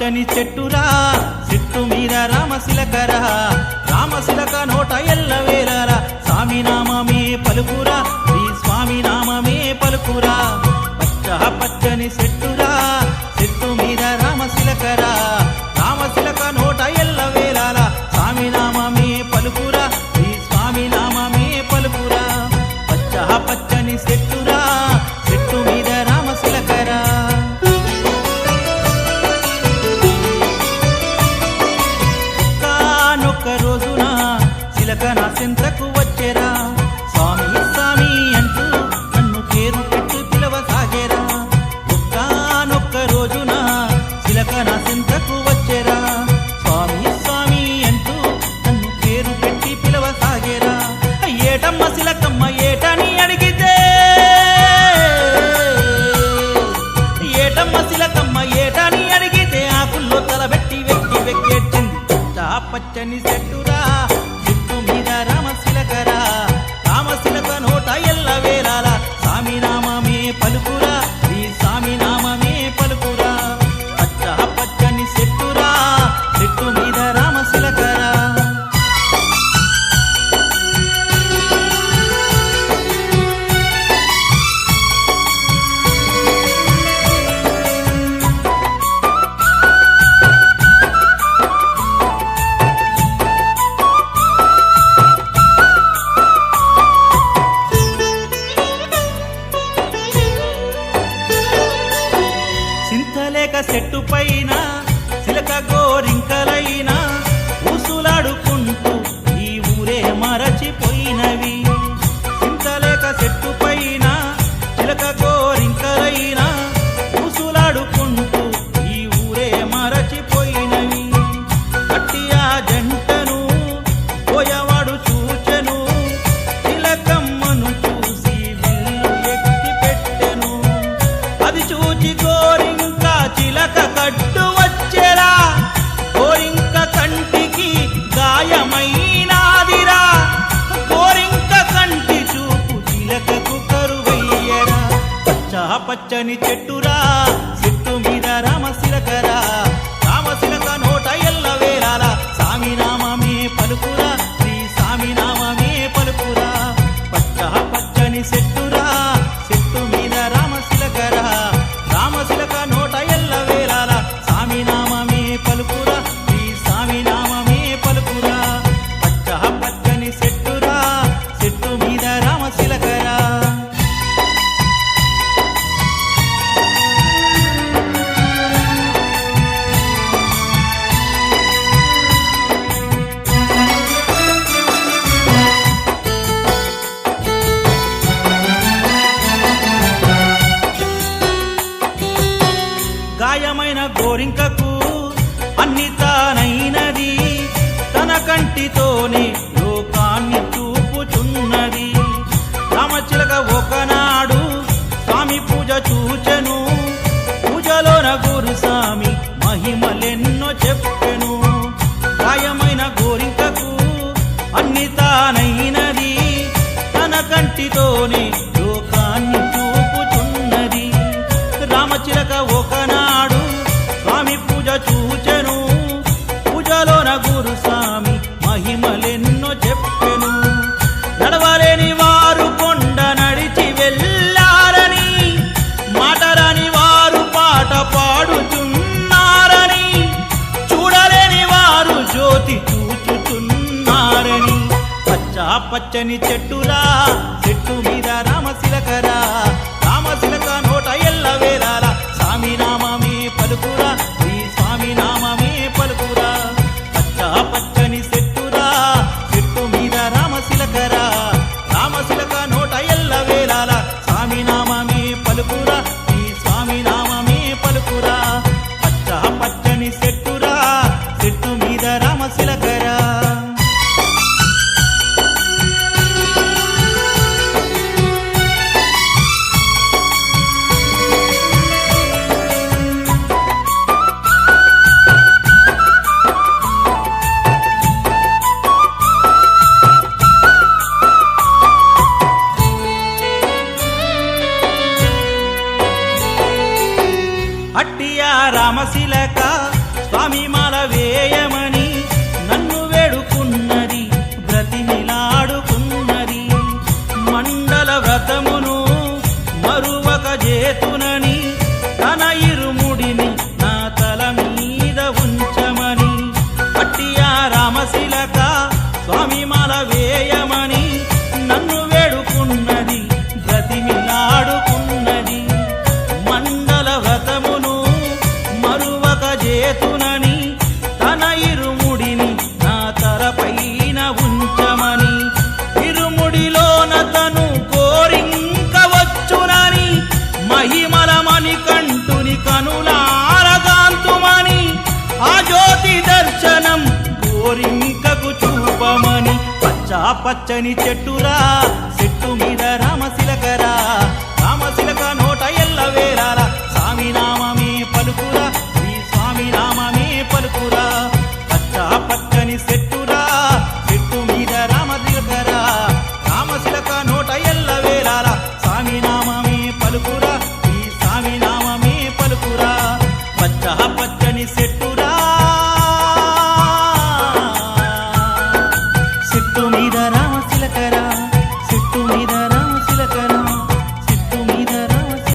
పచ్చని చెట్టురా చెట్టు మీద రామశిలకరా రామశిల చిలక నా సింతకు వచ్చేరా. స్వామి స్వామి అంటూ నన్ను పేరు పెట్టి పిలవసాగేరా. ఒక్కనొక్క రోజున చిలక నా సింతకు వచ్చేరా. స్వామి స్వామి అంటూ నన్ను పేరు పెట్టి పిలవసాగేరా. ఏటమ్మ శిలకమ్మ ఏటని అడిగితే? ఏటమ్మ శిలకమ్మ ఏటని అడిగితే? ఆకుల్లో తలబెట్టి వెక్కి వెక్కేర్చింది పచ్చ పచ్చని చెట్టు లేక చెట్టు పైన చిలక గోరింకలైనా ఊసులాడుకుంటూ ఈ ఊరే మరచిపోయినవి. పచ్చని చెట్టురా చెట్టు మీద రామ శిరకరా గోరింకకు అన్ని తానైనది. తన కంటితోనే లోకాన్ని చూపుచున్నది. రామచిలక ఒకనాడు స్వామి పూజ చూచెను. పూజలోన గురు స్వామి మహిమలెన్నో చెప్పెను. గాయమైన గోరింకకు అన్ని తానైనది. తన కంటితోనే పచ్చని చెట్టులా చెట్టు మీద రామసి పచ్చని చెట్టురా చెట్టు మీద రామశిలకరా. రామశిలక నోట ఎల్ల వేరాలా